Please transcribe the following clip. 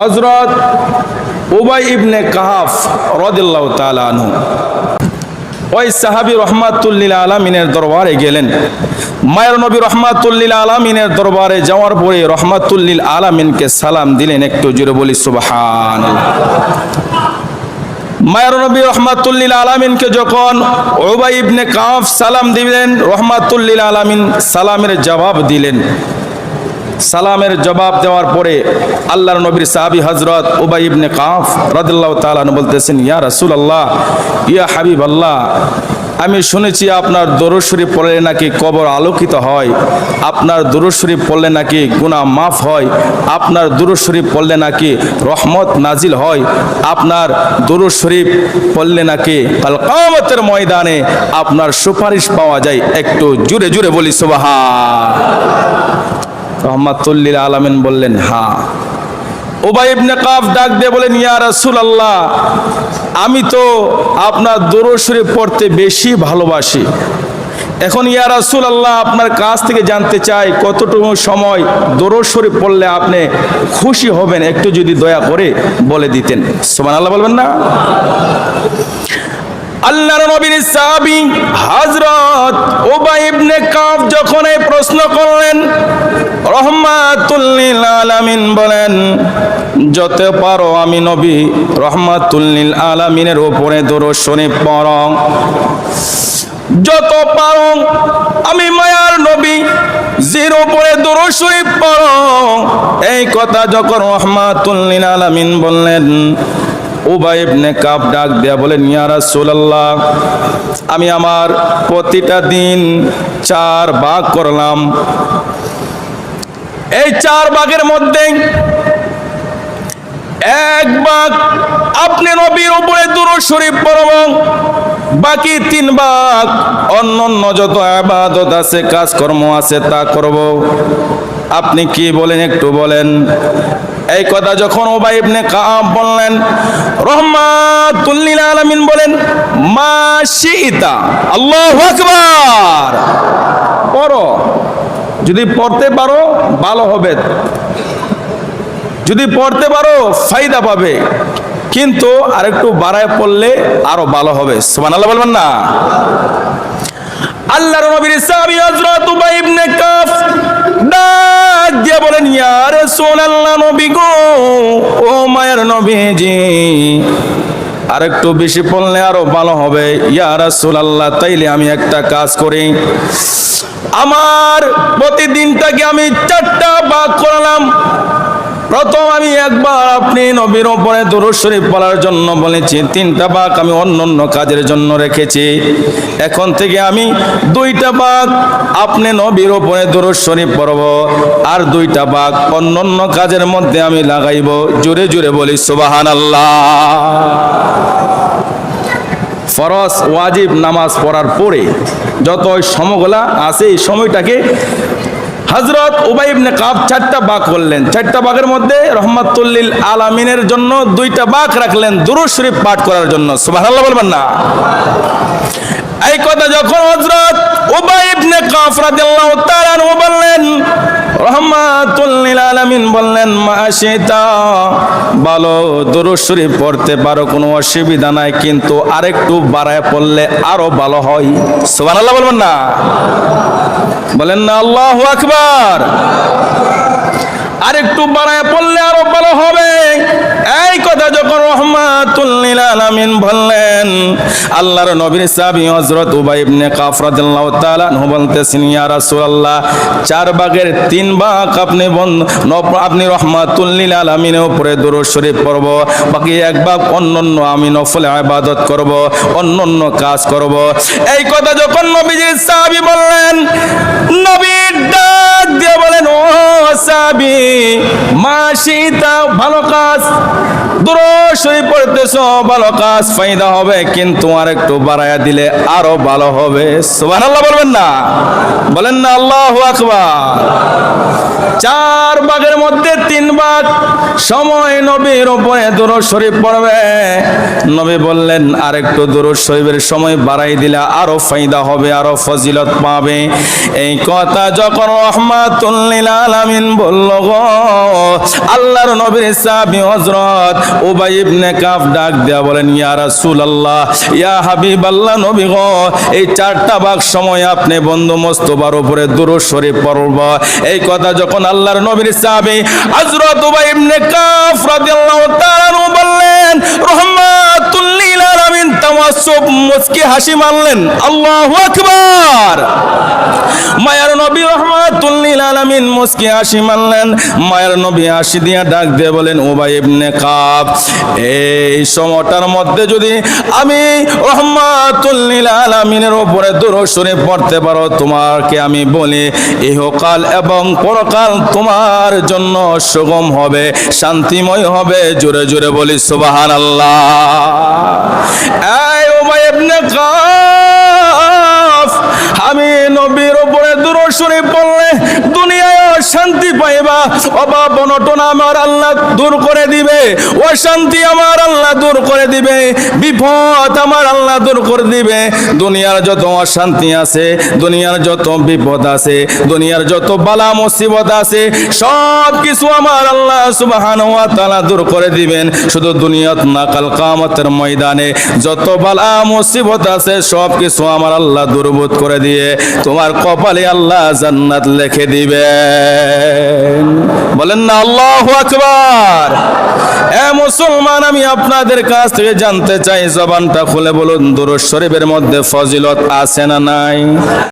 হজরত উবাই ইবনে কাহাফ রদিল্লাহ তালানু ওই সাহাবি রহমাতুল্লিল আলমিনের দরবারে গেলেন। মায়ের নবী রহমাতুল্লিল আলমিনের দরবারে যাওয়ার পরে রহমাতুল্লিল আলমিনকে সালাম দিলেন একটু জুড়ে বলি সুবাহান মায়ের নবী রহমাতুল্লিল আলমিনকে যখন ওবাই ইবনে কাফ সালাম দিলেন রহমাতুল্লিল আলমিন সালামের জবাব দিলেন। সালামের জবাব দেওয়ার পরে আল্লাহর নবীর সাহাবি হজরত উবাই ইবনে কাফ রাদিল্লাহ তাআলা বলতেছেন, ইয়া রাসূলুল্লাহ, ইয়া হাবিব আল্লাহ আমি শুনেছি আপনার দরুদ শরীফ পড়লে নাকি কবর আলোকিত হয়, আপনার দরুদ শরীফ পড়লে নাকি গুনাহ মাফ হয়, আপনার দরুদ শরীফ পড়লে নাকি রহমত নাজিল হয়, আপনার দরুদ শরীফ পড়লে নাকি কাল কিয়ামতের ময়দানে আপনার সুপারিশ পাওয়া যায়। একটু জুড়ে জুড়ে বলি, সুবহান। রহমাতুল্লিল আলামিন বললেন হ্যাঁ ওবাই ইবনে কাফ ডাক দিয়ে বলেন, ইয়া রাসূলুল্লাহ, আমি তো আপনার দরুদ শরীফ পড়তে বেশি ভালোবাসি। এখন ইয়া রাসূলুল্লাহ, আপনার কাছ থেকে জানতে চাই কতটুকু সময় দরুদ শরীফ পড়লে আপনি খুশি হবেন, একটু যদি দয়া করে বলে দিতেন। সুবহানাল্লাহ বলবেন না? আল্লাহর নবীর সাহাবী হযরত উবাই ইবনে কাফ যখন এই প্রশ্ন করলেন, রহমাতুল লিল আলামিন বলেন, যত পারো আমি নবী, রহমাতুল লিল আলামিনের উপরে দরুদ শরীফ পড়ো। যত পারো আমি মায়ার নবী, জির উপরে দরুদ শরীফ পড়ো। এই কথা যখন রহমাতুল লিল আলামিন বললেন উবাই ইবনে কাব ডাক দেয়া বলেন, ইয়া রাসূলুল্লাহ, আমি আমার প্রতিটা দিন চার ভাগ করলাম। এই চার ভাগের মধ্যে এক ভাগ আপনি নবীর উপরে দুরূদ শরীফ পড়ব বাকি তিন ভাগ অন্য অন্য যত আবাদত আছে, কাজকর্ম আছে তা করব। আপনি কি বলেন, একটু বলেন। এই কথা যখন ওবাই ইবনে কাব বললেন রহমাতুল্লিল আলামিন বলেন, মা শিইতা। আল্লাহু আকবার। পড়ো। যদি পড়তে পারো, ভালো হবে। যদি পড়তে পারো পাবে। কিন্তু বাড়ায় পড়লে আরও ভালো হবে। সুবহানাল্লাহ বলবেন না? আল্লাহর নবীর হযরত উবাই ইবনে কাফ ডাক দিয়ে বলেন, ইয়া রাসূলুল্লাহ নবী গো নবীজি। আর একটু বেশি পড়লে আরও ভালো হবে। ইয়া রাসূলুল্লাহ, তাইলে আমি একটা কাজ করি। আমার প্রতিদিনটাকে আমি চারটা বাদ করলাম। প্রথম আমি একবার আপনি নবীর ওপরে দরুদ শরীফ পড়ার জন্য বলেছি, তিনটা ভাগ আমি অন্য অন্য কাজের জন্য রেখেছি। এখন থেকে আমি দুইটা ভাগ আপনি নবীর ওপরে দরুদ শরীফ পড়ব আর দুইটা ভাগ অন্য অন্য কাজের মধ্যে আমি লাগাইব। জোরে জোরে বলি, সুবহানাল্লাহ। ফরজ, ওয়াজিব নামাজ পড়ার পরে যত সময়গুলা আছে এই সময়টাকে হজরত উবাইবনে কাব চারটা বাঘ করলেন। চারটা বাঘের মধ্যে রহমাতুল্লিল আলামিনের জন্য দুইটা বাঘ রাখলেন। দুরু শরীফ পাঠ করার জন্য। সুবাহ বলবেন না। এই কথা যখন হজরত উবাই ইবনে কাফ রাদিয়াল্লাহু বললেন রহমাতুল্লিল আলামিন বললেন মাশিতা পড়তে পারো, কোনো অসুবিধা নাই, কিন্তু আরেকটু বাড়ায় পড়লে আরও ভালো হয়। সুবহানাল্লাহ বলবেন না। বলেন না, আল্লাহু আকবার। আরেকটু বাড়ায় পড়লে আরও ভালো হবে। এই কথা যখন রহমাতুল্লিল আলামিন বললেন আল্লাহর নবীর সাহাবী হযরত উবাই ইবনে কাফ রাদিয়াল্লাহু তাআলা আনহু বলতেছেন, ইয়া রাসূলুল্লাহ, চার ভাগের তিন ভাগ আপনি আপনি রহমাতুল্লিল আলামিনের উপরে দরুদ শরীফ পড়ব, বাকি এক ভাগ অন্যান্য আমি নফল ইবাদত করব, অন্যান্য কাজ করব। এই কথা যখন নবীজির সাহাবী বললেন, নবীর ডাক দিয়ে বলেন, ও সাহাবী মাসিতা ভালো কাজ। দূর শরীফ পড়তেছ, ভালো কাজ, ফায়দা হবে, কিন্তু আর একটু বাড়ায়া দিলে আরও ভালো হবে। সুবহানাল্লাহ বলবেন না। বলেন না, আল্লাহু আকবার। চার ভাগের মধ্যে তিন ভাগ সময় নবীর উপরে দুরুদ শরীফ পড়বে। নবী বললেন, আর একটু দুরুদ শরীফের সময় বাড়াই দিলে আরও ফায়দা হবে, আরও ফজিলত পাবে। এই কথা যখন যখন রহমাতুল্লিল আলামিন বলল আল্লাহর নবীর সাহাবী হযরত উবাই ইবনে কাফ ডাক দেয়া বলেন, ইয়া রাসূলুল্লাহ, ইয়া হাবিবাল্লাহ নবী গো, এই চারটা ভাগ সময় আপনি বন্ধু মোস্তফার উপরে দুরূদ শরীফ পড়ব। এই কথা যখন আল্লাহর নবীর সাহাবী হযরত উবাই ইবনে কাফ রাদিয়াল্লাহু তাআলা বললেন, রহমাতুল লিল আলামিন তাওয়াসসুব মুচকি হাসি মারলেন। আল্লাহু আকবার। মায়ার নবী লিল আলামিন মুচকি হাসি মারলেন মায়ের নবী হাসি দিয়া ডাক দিয়ে বলেন উবাই ইবনে কাব, এই সময়টার মধ্যে যদি আমি লিল আলামিনের উপরে দূর সরে পড়তে পারো তোমাকে আমি বলি, ইহকাল এবং পরকাল তোমার জন্য সুগম হবে, শান্তিময় হবে। জোরে জোরে বলি, সুবহানাল্লাহ। এই অনটন আমার আল্লাহ দূর করে দিবে। অশান্তি আমার আল্লাহ দূর করে দিবে, বিপদ আমার আল্লাহ দূর করে দিবে। দুনিয়ার যত অশান্তি আছে, দুনিয়ার যত বিপদ আছে, দুনিয়ার যত বালা মুসিবত আছে সব কিছু আমার আল্লাহ সুবহানাহু ওয়া তাআলা দূর করে দিবেন। শুধু দুনিয়াত না, কাল কিয়ামতের ময়দানে যত বালা মুসিবত আছে সব কিছু আমার আল্লাহ দুর্বোধ করে দিয়ে তোমার কপালে আল্লাহ জান্নাত লিখে দিবেন। বলেন না, আল্লাহু আকবার। এ মুসলমান, আমি আপনাদের কাছ থেকে জানতে চাই, জবানটা খুলে বলুন দুরুশ শরীফের মধ্যে ফজিলত আছে না নাই?